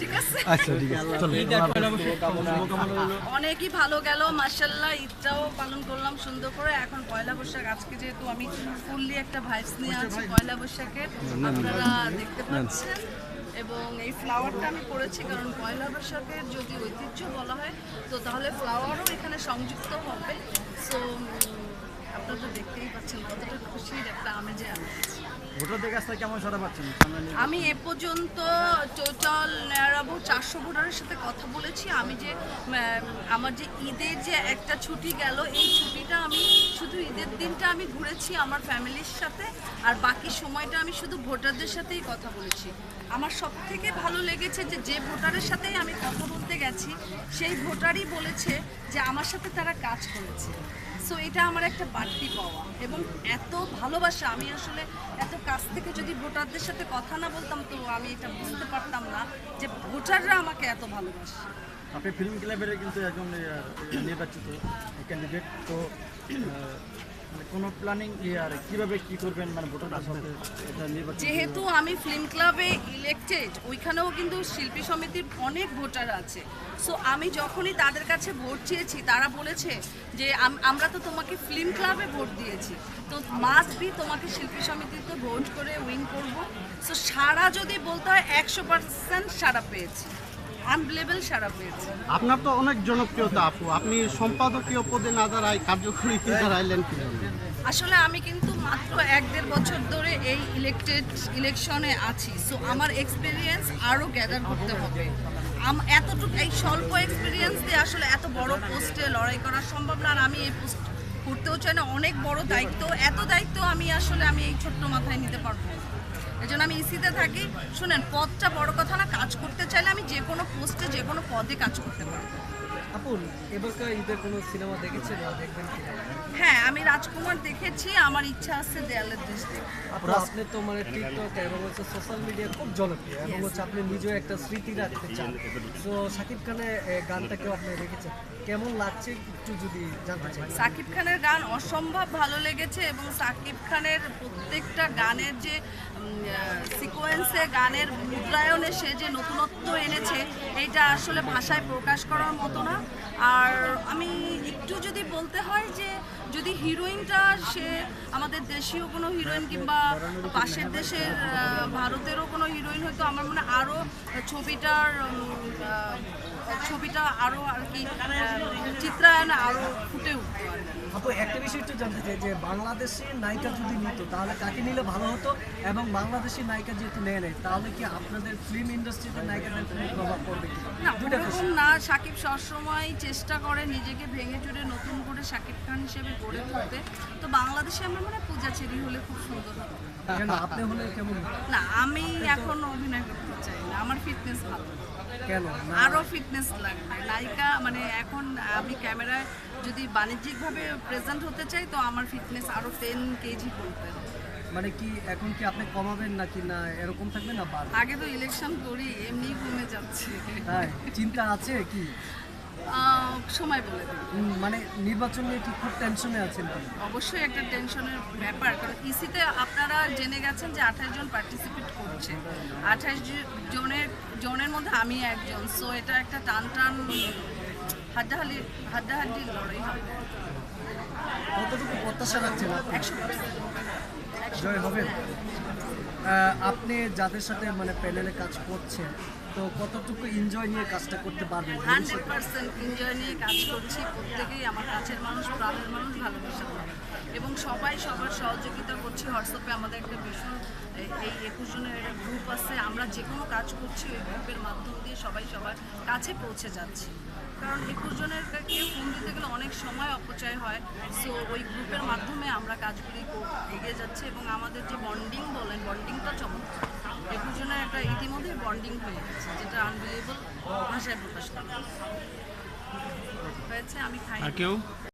ঠিক আছে? আচ্ছা ঠিক আছে। অনেকই ভালো গেল মার্শাল্লাহ ঈদটাও পালন করলাম সুন্দর করে। এখন পয়লা বৈশাখ আজকে যেহেতু আমি ফুললি একটা ভাইবস নিয়ে আছি পয়লা বৈশাখের আপনারা দেখতে পাচ্ছেন। এবং এই ফ্লাওয়ারটা আমি করেছি কারণ পয়লা বৈশাখের যদি ঐতিহ্য বলা হয় তো তাহলে ফ্লাওয়ারও এখানে সংযুক্ত হবে। সো আপনারা তো দেখতেই পাচ্ছেন কতটা খুশির একটা আমেজে আমি আছি। আমি এ পর্যন্ত টোটাল নেয়ারাবো চারশো ভোটারের সাথে কথা বলেছি। আমি যে আমার যে ঈদের যে একটা ছুটি গেল, এই ছুটিটা আমি শুধু ঈদের দিনটা আমি ঘুরেছি আমার ফ্যামিলির সাথে, আর বাকি সময়টা আমি শুধু ভোটারদের সাথেই কথা বলেছি। আমার সব থেকে ভালো লেগেছে যে যে ভোটারের সাথেই আমি কথা বলতে গেছি, সেই ভোটারই বলেছে যে, আমার সাথে তারা কাজ করেছে। সো এটা আমার একটা বাড়তি পাওয়া। এবং এত ভালোবাসা, আমি আসলে এত কাছ থেকে যদি ভোটারদের সাথে কথা না বলতাম তো আমি এটা বুঝতে পারতাম না যে ভোটাররা আমাকে এত ভালোবাসে। আপনি ফিল্ম ক্লাবের কিন্তু একজন নির্বাচিত ক্যান্ডিডেট তো কোনো প্ল্যানিং আর কীভাবে কি করবেন? মানে ভোটারদের সাথে এটা নির্বাচন যেহেতু আমি ফিল্ম ক্লাবে ইলেক্টেড ওইখানেও কিন্তু শিল্পী সমিতির অনেক ভোটার আছে। সো আমি যখনই তাদের কাছে ভোট চেয়েছি তারা বলেছে যে আম- আমরা তো তোমাকে ফিল্ম ক্লাবে ভোট দিয়েছি। তো মাস্ট বি তোমাকে শিল্পী সমিতিতে ভোট করে উইন করব। সো সারা যদি বলতে হয় একশো পার্সেন্ট সারা পেয়েছি। আনবিলেবল সারা পেয়েছি। আপনার তো অনেক জনপ্রিয়তা আপু। আপনি সম্পাদকীয় পদে না দাঁড়ায় কার্যকরীতে দাঁড়াইলেন কি আসলে আমি কিন্তু মাত্র এক দেড় বছর ধরে এই ইলেকটেড ইলেকশনে আছি। সো আমার এক্সপিরিয়েন্স আরও গ্যাদার করতে হবে। এতটুকু এই স্বল্প এক্সপিরিয়েন্স দিয়ে আসলে এত বড় পোস্টে লড়াই করা সম্ভব না। আর আমি এই পোস্ট করতেও চাই না। অনেক বড় দায়িত্ব। এত দায়িত্ব আমি আসলে আমি এই ছোট্ট মাথায় নিতে পারব এই জন্য আমি ইসিতে থাকি। শুনেন পদটা বড় কথা না কাজ করতে চাইলে আমি যে কোনো পদে কাজ করতে পারব আপু এবারকার ঈদের কোনো সিনেমা দেখেছেন বা দেখবেন কি হ্যাঁ আমি রাজকুমার দেখেছি আমার ইচ্ছা আছে দেয়ালের দেশ দেখতে। আপু আপনি তো মানে টিকটক এবং হচ্ছে সোশ্যাল মিডিয়া খুব জনপ্রিয় এবং হচ্ছে আপনি নিজেও একটা স্মৃতি রাখতে চান। তো শাকিব খানের গানটাকেও আপনি রেখেছেন কেমন লাগছে একটু যদি জানতে চাই। সাকিব খানের গান অসম্ভব ভালো লেগেছে এবং সাকিব খানের প্রত্যেকটা গানের যে সিকোয়েন্সে গানের মুদ্রায়নে সে যে নতুনত্ব এনেছে এটা আসলে ভাষায় প্রকাশ করার মতো না। আর আমি একটু যদি বলতে হয় যে যদি হিরোইনটা সে আমাদের দেশীয় কোনো হিরোইন কিংবা পাশের দেশের ভারতেরও কোনো হিরোইন হয়তো আমার মনে আরও ছবিটার ছবিটা আরও আর কি চিত্রায়নে আরও ফুটে উঠতো আর একটা বিষয় একটু জানতে চাই যে বাংলাদেশি নায়িকা যদি নিত, তাহলে কাকে নিলে ভালো হতো? এবং বাংলাদেশি নায়িকা যেহেতু নেয় নেয় তাহলে কি আপনাদের ফিল্ম ইন্ডাস্ট্রিতে নায়িকাদের প্রভাব পড়বে ওরকম না সাকিব সবসময় চেষ্টা করে নিজেকে ভেঙে চুরে নতুন করে সাকিব খান হিসেবে গড়ে তুলতে। তো বাংলাদেশে আমরা মনে হয় পূজা চেরি হলে খুব সুন্দর হতো? না আমি এখন অভিনয় করতে চাই না আমার ফিটনেস ভালো। আরও ফিটনেস লাগবে। নায়িকা মানে এখন আমি ক্যামেরায় যদি বাণিজ্যিকভাবে প্রেজেন্ট হতে চাই তো আমার ফিটনেস আরও টেন কেজি করতে হবে। মানে কি এখন কি আপনি কমাবেন নাকি না এরকম থাকবে না বাড়বে আগে তো ইলেকশন করি এমনি কমে যাচ্ছে। তাই? চিন্তা আছে কি? সময় বলে মানে নির্বাচন নিয়ে কি খুব টেনশনে আছেন অবশ্যই একটা টেনশনের ব্যাপার কারণ ইসিতে আপনারা জেনে গেছেন যে আঠাশ জন পার্টিসিপেট করছে। আঠাশ জনের জনের মধ্যে আমি একজন সো এটা একটা টান টান হাড্ডাহাড্ডি হাড্ডাহাড্ডি লড়াই হবে। কতটুকু প্রত্যাশা রাখছেন একশো জয় আপনি যাদের সাথে মানে প্যানেলে কাজ করছেন, তো কতটুকু এনজয় নিয়ে কাজটা করতে পারবেন? হান্ড্রেড পার্সেন্ট এনজয় নিয়ে কাজ করছি। প্রত্যেকেই আমার কাছের মানুষ প্রাণের মানুষ ভালোবাসা এবং সবাই সবার সহযোগিতা করছি। হোয়াটসঅ্যাপে আমাদের একটা ভীষণ এই একুশ জনের একটা গ্রুপ আছে। আমরা যে কোনো কাজ করছি ওই গ্রুপের মাধ্যম দিয়ে সবাই সবার কাছে পৌঁছে যাচ্ছি। কারণ একুশ জনের কেউ ফোন দিতে গেলে অনেক অপচয় হয়। সো ওই গ্রুপের মাধ্যমে আমরা কাজগুলি এগিয়ে যাচ্ছি এবং আমাদের যে বন্ডিং বলেন বন্ডিংটা চমৎকার। একুশ জনের একটা ইতিমধ্যেই বন্ডিং হয়ে গেছে, যেটা আনবিলিয়েবল ভাষায় প্রকাশ করা। হয়েছে, আমি খাই। কেউ?